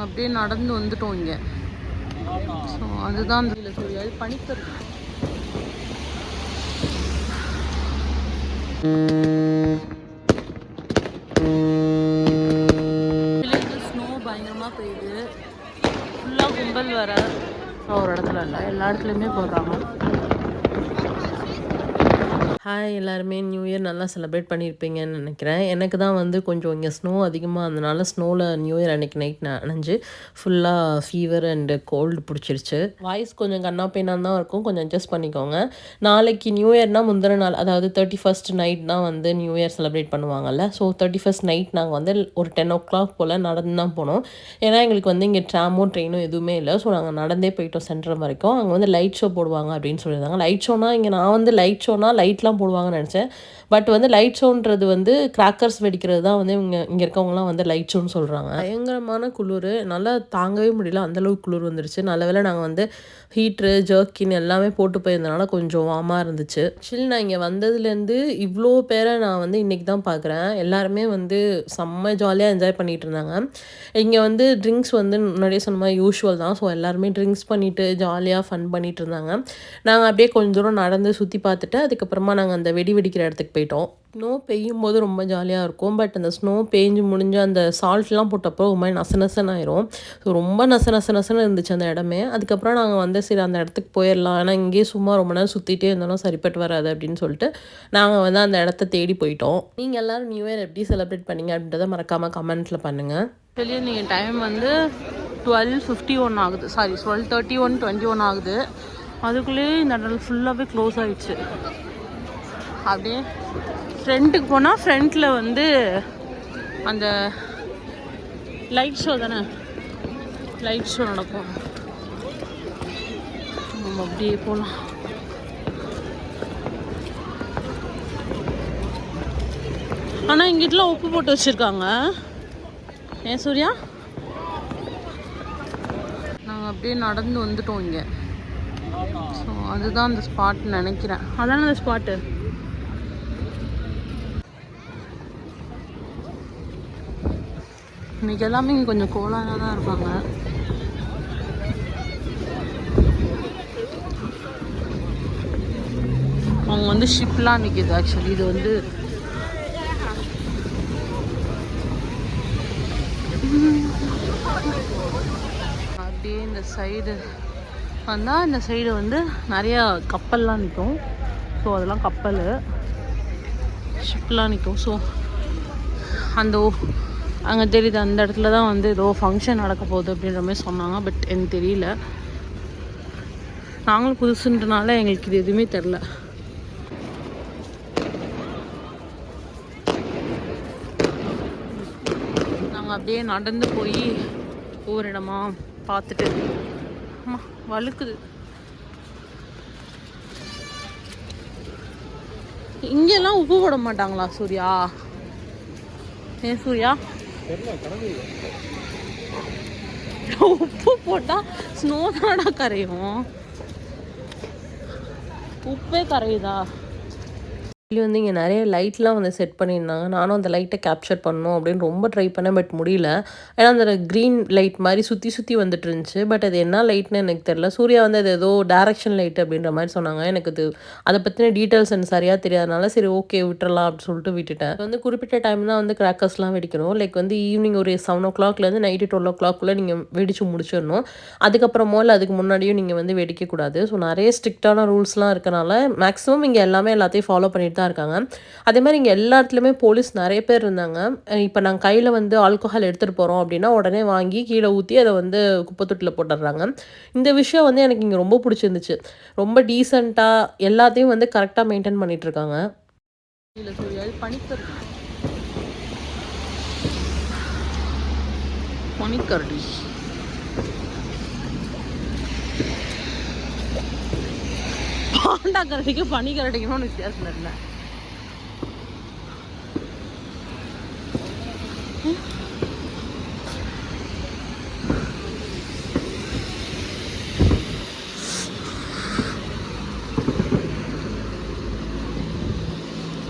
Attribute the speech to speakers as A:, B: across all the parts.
A: நாங்கள் அப்படியே நடந்து வந்துட்டோம் இங்கே. ஸோ அதுதான் இதில் சொல்லியாது சொல்லி ஸ்னோ பயங்கரமாக பெய்யுது. ஃபுல்லாக கும்பல் வர ஒரு இடத்துல இல்லை. எல்லா இடத்துலையுமே போடுறாங்க.
B: ஹாய் எல்லாருமே. நியூ இயர் நல்லா செலிப்ரேட் பண்ணியிருப்பீங்கன்னு நினைக்கிறேன். எனக்கு தான் வந்து கொஞ்சம் இங்கே ஸ்னோ அதிகமாக இருந்தனால ஸ்னோவில் நியூ இயர் அன்னைக்கு நைட் நான் அணைஞ்சு ஃபுல்லாக ஃபீவர் அண்டு கோல்டு பிடிச்சிருச்சு. வாய்ஸ் கொஞ்சம் கண்ணா பெயினாக தான் இருக்கும். கொஞ்சம் அட்ஜஸ்ட் பண்ணிக்கோங்க. நாளைக்கு நியூ இயர்னால் முந்தின நாள் அதாவது தேர்ட்டி ஃபஸ்ட் நைட் தான் வந்து நியூ இயர் செலிப்ரேட் பண்ணுவாங்கல்ல. ஸோ தேர்ட்டி ஃபஸ்ட் நைட் நாங்கள் வந்து ஒரு டென் ஓ கிளாக் போல் நடந்து தான் போனோம். ஏன்னா எங்களுக்கு வந்து இங்கே ட்ராமோ ட்ரெயினோ எதுவுமே இல்லை. ஸோ நாங்கள் நடந்தே போயிட்டோம் சென்டர் வரைக்கும். அங்கே வந்து லைட் ஷோ போடுவாங்க அப்படின்னு சொல்லியிருந்தாங்க. லைட் ஷோனா இங்கே நான் வந்து லைட் ஷோனா லைட்லாம் போடுவாங்கன்னு நினச்சேன். பட் வந்து லைட் ஷோன்றது வந்து கிராக்கர்ஸ் வெடிக்கிறது தான் வந்து இவங்க இங்கே இருக்கவங்கலாம் வந்து லைட் ஷோன்னு சொல்கிறாங்க பயங்கரமான குளிர். நல்லா தாங்கவே முடியல. அந்தளவுக்கு குளிர் வந்துருச்சு. நல்ல வேலை நாங்கள் வந்து ஹீட்ரு ஜர்க்கின் எல்லாமே போட்டு போயிருந்தனால கொஞ்சம் வாமாக இருந்துச்சு. ஆக்சுவலி நான் இங்கே வந்ததுலேருந்து இவ்வளோ பேரை நான் வந்து இன்றைக்கி தான் பார்க்குறேன் எல்லாருமே வந்து செம்ம ஜாலியாக என்ஜாய் பண்ணிகிட்டு இருந்தாங்க. இங்கே வந்து ட்ரிங்க்ஸ் வந்து முன்னாடியே சொன்ன மாதிரி யூஷுவல் தான். ஸோ எல்லாருமே ட்ரிங்க்ஸ் பண்ணிவிட்டு ஜாலியாக ஃபன் பண்ணிகிட்டு இருந்தாங்க. நாங்கள் அப்படியே கொஞ்சம் தூரம் நடந்து சுற்றி பார்த்துட்டு அதுக்கப்புறமா நாங்கள் அந்த வெடி வெடிக்கிற இடத்துக்கு போயிட்டோம். ஸ்னோ பெய்யும் போது ரொம்ப ஜாலியாக இருக்கும். பட் அந்த ஸ்னோ பேஞ்சு முடிஞ்சு அந்த சால்ட்லாம் போட்டப்போ ஒரு மாதிரி நச நசன்னு ஆயிரும் ஸோ ரொம்ப நச நச நசன்னு இருந்துச்சு அந்த இடமே. அதுக்கப்புறம் நாங்கள் வந்து சரி அந்த இடத்துக்கு போயிடலாம் ஏன்னா இங்கேயே சும்மா ரொம்ப நேரம் சுற்றிட்டே இருந்தாலும் சரிப்பட்டு வராது அப்படின்னு சொல்லிட்டு நாங்கள் வந்து அந்த இடத்த தேடி போயிட்டோம். நீங்கள் எல்லோரும் நியூ இயர் எப்படி செலிப்ரேட் பண்ணீங்க அப்படின்றத மறக்காமல் கமெண்ட்டில் பண்ணுங்கள்
A: வெளியே நீங்கள் டைம் வந்து டுவெல் ஃபிஃப்டி ஒன் ஆகுது. Sorry twelve thirty one twenty one ஆகுது. அதுக்குள்ளேயே இந்த இடம் ஃபுல்லாகவே க்ளோஸ் ஆகிடுச்சு அப்படியே ஃப்ரண்ட்டுக்கு போனால் ஃப்ரண்ட்டில் வந்து அந்த லைட் ஷோ தானே? லைட் ஷோ நடக்கும். நம்ம அப்படியே போகலாம் ஆனால் இங்கிட்டலாம் உப்பு போட்டு வச்சுருக்காங்க. ஏன் சூர்யா? நாங்கள் அப்படியே நடந்து வந்துட்டோம் இங்கே. ஸோ அதுதான் அந்த ஸ்பாட்னு நினைக்கிறேன். அதானே அந்த ஸ்பாட்டு இன்னைக்கு எல்லாமே இங்கே கொஞ்சம் கோலாக தான் இருப்பாங்க. அவங்க வந்து ஷிப்லாம் நிற்கிது ஆக்சுவலி இது வந்து அப்படியே இந்த சைடு வந்தால் இந்த சைடு வந்து நிறையா கப்பல்லாம் நிற்கும் ஸோ அதெல்லாம் கப்பல். ஷிப்லாம் நிற்கும் ஸோ அந்த அங்கே தெரியுது அந்த இடத்துல தான் வந்து ஏதோ ஃபங்க்ஷன் நடக்க போகுது அப்படின்ற மாதிரி சொன்னாங்க பட் எனக்கு தெரியல. நாங்களும் புதுசுன்றனால எங்களுக்கு இது எதுவுமே தெரில நாங்கள் அப்படியே நடந்து போய் ஒவ்வொரு இடமா பார்த்துட்டு ஆமாம் வழுக்குது. இங்கெல்லாம் உப்பு போட மாட்டாங்களா சூர்யா? ஏன் சூர்யா? உப்பு போட்டா ஸ்னோ தானா கரையும். உப்பே கரையுதா?
B: ஆக்சுவலி வந்து இங்கே நிறைய லைட்லாம் வந்து செட் பண்ணியிருந்தாங்க. நானும் அந்த லைட்டை கேப்சர் பண்ணணும் அப்படின்னு ரொம்ப ட்ரை பண்ணேன் பட் முடியல. ஏன்னா அந்த க்ரீன் லைட் மாதிரி சுற்றி சுற்றி வந்துட்டு இருந்துச்சு. பட் அது என்ன லைட்னு எனக்கு தெரில சூர்யா வந்து அது ஏதோ டேரக்ஷன் லைட் அப்படின்ற மாதிரி சொன்னாங்க. எனக்கு அது அதை பற்றின டீட்டெயில்ஸ் எனக்கு சரியாக தெரியாதனால சரி ஓகே விட்டுறலாம் அப்படின்னு சொல்லிட்டு விட்டுட்டேன். வந்து குறிப்பிட்ட டைம் தான் வந்து கிராக்கர்ஸ்லாம் வெடிக்கணும். லைக் வந்து ஈவினிங் ஒரு செவன் ஓ கிளாக்லேருந்து நைட்டு டுவெல் ஓ கிளாக்குள்ளே நீங்கள் வெடிச்சு முடிச்சிடணும். அதுக்கப்புறமோ இல்லை அதுக்கு முன்னாடியும் நீங்கள் வந்து வெடிக்கக்கூடாது. ஸோ நிறைய ஸ்ட்ரிக்டான ரூல்ஸ்லாம் இருக்கனால மேக்ஸிமம் இங்கே எல்லாமே எல்லாத்தையும் ஃபாலோ பண்ணிட்டு தான் இருக்காங்க. அதே மாதிரி இங்கே எல்லா இடத்துலையுமே போலீஸ் நிறைய பேர் இருந்தாங்க. இப்போ நாங்கள் கையில் வந்து ஆல்கோஹால் எடுத்துகிட்டு போகிறோம் அப்படின்னா உடனே வாங்கி கீழே ஊற்றி அதை வந்து குப்பைத்தொட்டில் போட்டுடுறாங்க. இந்த விஷயம் வந்து எனக்கு இங்கே ரொம்ப பிடிச்சிருந்துச்சு. ரொம்ப டீசெண்டாக எல்லாத்தையும் வந்து கரெக்டாக மெயின்டைன் பண்ணிகிட்ருக்காங்க இருக்காங்க.
A: இல்லை பாண்டா கரடிக்கு பனி கரடிக்கும் ஒன்று வித்தியாசம் இல்லை.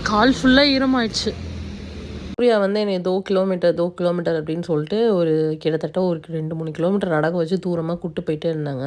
A: கால் ஃபுல்லாக ஈரமாயிடுச்சு.
B: சூர்யா வந்து என்னை தோ கிலோமீட்டர் தோ கிலோமீட்டர் அப்படின்னு சொல்லிட்டு ஒரு கிட்டத்தட்ட ஒரு ரெண்டு மூணு கிலோமீட்டர் நடக்க வச்சு தூரமாக கூப்பிட்டு போயிட்டே இருந்தாங்க.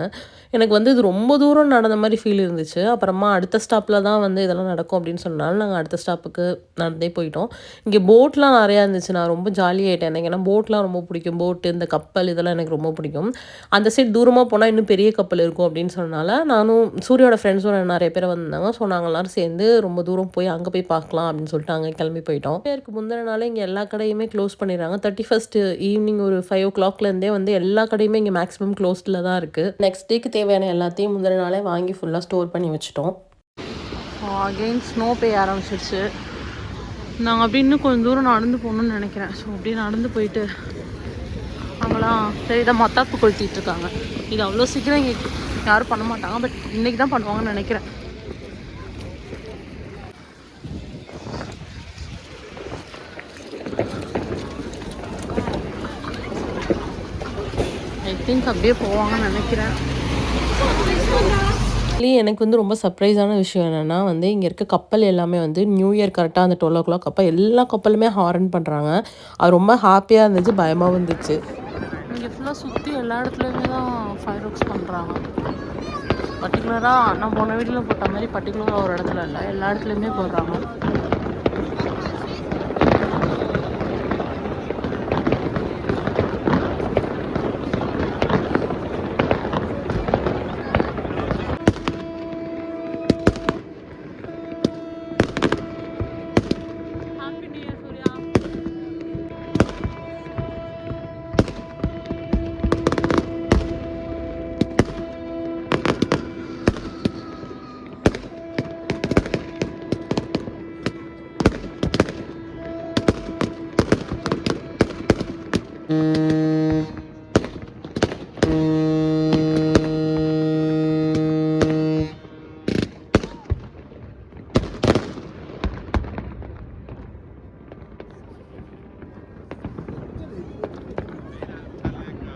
B: எனக்கு வந்து இது ரொம்ப தூரம் நடந்த மாதிரி ஃபீல் இருந்துச்சு. அப்புறமா அடுத்த ஸ்டாப்பில் தான் வந்து இதெல்லாம் நடக்கும் அப்படின்னு சொன்னாலும் நாங்கள் அடுத்த ஸ்டாப்புக்கு நடந்தே போயிட்டோம். இங்கே போட்லாம் நிறையா இருந்துச்சு. நான் ரொம்ப ஜாலியாகிட்டேன் எனக்கு ஏன்னா போட்லாம் ரொம்ப பிடிக்கும். போட்டு இந்த கப்பல் இதெல்லாம் எனக்கு ரொம்ப பிடிக்கும். அந்த சைடு தூரமாக போனால் இன்னும் பெரிய கப்பல் இருக்கும் அப்படின்னு சொன்னால நானும் சூரியோட ஃப்ரெண்ட்ஸும் நிறைய பேர் வந்தாங்க ஸோ நாங்கள் எல்லோரும் சேர்ந்து ரொம்ப தூரம் போய் அங்கே போய் பார்க்கலாம் அப்படின்னு சொல்லிட்டு அங்கே கிளம்பி போயிட்டோம். பேருக்கு முந்தின நாள் இங்கே எல்லா கடையுமே க்ளோஸ் பண்ணிடுறாங்க. தேர்ட்டி ஃபஸ்ட்டு ஈவினிங் ஒரு ஃபைவ் ஓ கிளாக்லேருந்தே வந்து எல்லா கடையுமே இங்கே மேக்ஸிமம் க்ளோஸ்டில் தான் இருக்குது நெக்ஸ்ட் டேக்கு தேவையான எல்லாத்தையும் முந்தின நாளே வாங்கி ஃபுல்லாக ஸ்டோர் பண்ணி வச்சுட்டோம்.
A: அகெயின் ஸ்னோ பெய்ய ஆரம்பிச்சிருச்சு. நாங்கள் அப்படி இன்னும் கொஞ்சம் தூரம் நடந்து போகணும்னு நினைக்கிறேன். ஸோ அப்படியே நடந்து போயிட்டு அவங்களாம் சரி இதை மத்தாப்பு கொளுத்திட்டு இருக்காங்க. இது அவ்வளோ சீக்கிரம் இங்கே யாரும் பண்ண மாட்டாங்க. பட் இன்றைக்கி தான் பண்ணுவாங்கன்னு நினைக்கிறேன். திங்க் அப்படியே போவாங்கன்னு நினைக்கிறேன்.
B: ஆக்சுவலி எனக்கு வந்து ரொம்ப சர்ப்ரைஸான விஷயம் என்னென்னா வந்து இங்கே இருக்க கப்பல் எல்லாமே வந்து நியூ இயர் கரெக்டாக அந்த டுவெல் ஓ கிளாக் அப்போ எல்லா கப்பலுமே ஹாரன் பண்ணுறாங்க அது ரொம்ப ஹாப்பியாக இருந்துச்சு பயமாகவும் இருந்துச்சு
A: இங்கே ஃபுல்லாக சுற்றி எல்லா இடத்துலையுமே தான் ஃபயர் ஒர்க்ஸ் பண்ணுறாங்க பர்டிகுலராக நான் போன வீட்டில் போட்ட மாதிரி பர்டிகுலராக ஒரு இடத்துல இல்லை எல்லா இடத்துலையுமே போடுறாங்க. Mm-hmm.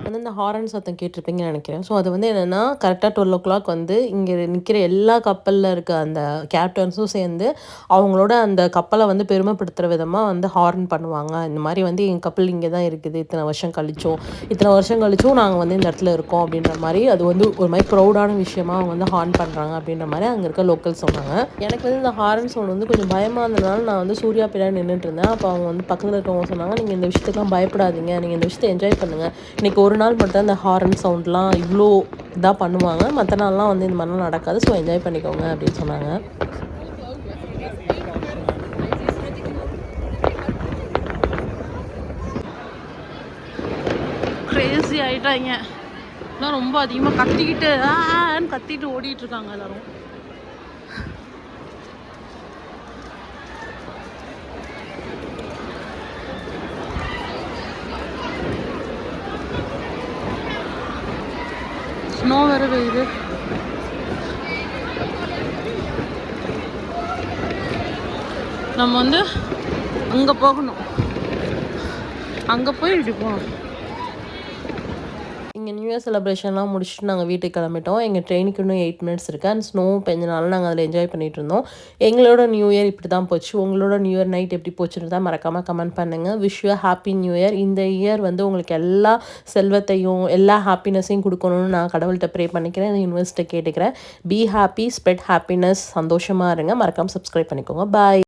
B: வந்து இந்த ஹாரன் சத்தம் கேட்டிருப்பீங்கன்னு நினைக்கிறேன். ஸோ அது வந்து என்னென்னா கரெக்டாக டுவெல் ஓ கிளாக் வந்து இங்கே நிற்கிற எல்லா கப்பலில் இருக்க அந்த கேப்டன்ஸும் சேர்ந்து அவங்களோட அந்த கப்பலை வந்து பெருமைப்படுத்துகிற விதமாக வந்து ஹார்ன் பண்ணுவாங்க. இந்த மாதிரி வந்து எங்கள் கப்பல் இங்கே தான் இருக்குது. இத்தனை வருஷம் கழிச்சோம் இத்தனை வருஷம் கழிச்சும் நாங்கள் வந்து இந்த இடத்துல இருக்கோம் அப்படின்ற மாதிரி அது வந்து ஒரு மாதிரி ப்ரௌடான விஷயமா அவங்க வந்து ஹார்ன் பண்ணுறாங்க அப்படின்ற மாதிரி அங்கே இருக்க லோக்கல் சொன்னாங்க. எனக்கு வந்து இந்த ஹாரன் சவுண்ட் வந்து கொஞ்சம் பயமாக இருந்ததுனால நான் வந்து சூர்யா பின்னாடி நின்றுட்டு இருந்தேன். அப்போ அவங்க வந்து பக்கத்தில் இருக்கவங்க சொன்னாங்க நீங்கள் இந்த விஷயத்துக்குலாம் பயப்படாதீங்க. நீங்கள் இந்த விஷயத்தை என்ஜாய் பண்ணுங்கள் இன்றைக்கி ஒரு நாள் மட்டும் அந்த ஹாரன் சவுண்ட்லாம் இவ்வளோ இதாக பண்ணுவாங்க. மற்ற நாள்லாம் வந்து இந்த மாதிரிலாம் நடக்காது. ஸோ என்ஜாய் பண்ணிக்கோங்க அப்படின்னு சொன்னாங்க.
A: கிரேசி ஆயிட்டாங்க. எல்லாம் ரொம்ப அதிகமாக கத்திக்கிட்டு ஆன்னு கத்திட்டு ஓடிட்டு இருக்காங்க எல்லாரும். ஸ்னோ வேறு பெய்யுது. நம்ம வந்து அங்கே போகணும். அங்கே போய் இப்படி போகணும்.
B: டின்னர் செலிப்ரேஷன்லாம் முடிச்சுட்டு நாங்கள் வீட்டுக்கு கிளம்பிட்டோம். எங்கள் ட்ரெயினுக்கு இன்னும் எயிட் மினிட்ஸ் இருக்குது அண்ட் ஸ்னோ பெஞ்சனால நாங்கள் அதில் என்ஜாய் பண்ணிட்டு இருந்தோம். எங்களோட நியூ இயர் இப்படி தான் போச்சு. உங்களோட நியூ இயர் நைட் எப்படி போச்சுன்னு தான் மறக்காமல் கமெண்ட் பண்ணுங்கள் wish you happy new year இந்த இயர் வந்து உங்களுக்கு எல்லா செல்வத்தையும் எல்லா ஹாப்பினஸையும் கொடுக்கணும்னு நான் கடவுள்கிட்ட ப்ரே பண்ணிக்கிறேன். இந்த கேட்டுக்கிறேன். பி ஹாப்பி ஸ்ப்ரெட் ஹாப்பினஸ் சந்தோஷமாக இருங்க. மறக்காமல் சப்ஸ்கிரைப் பண்ணிக்கோங்க. பாய்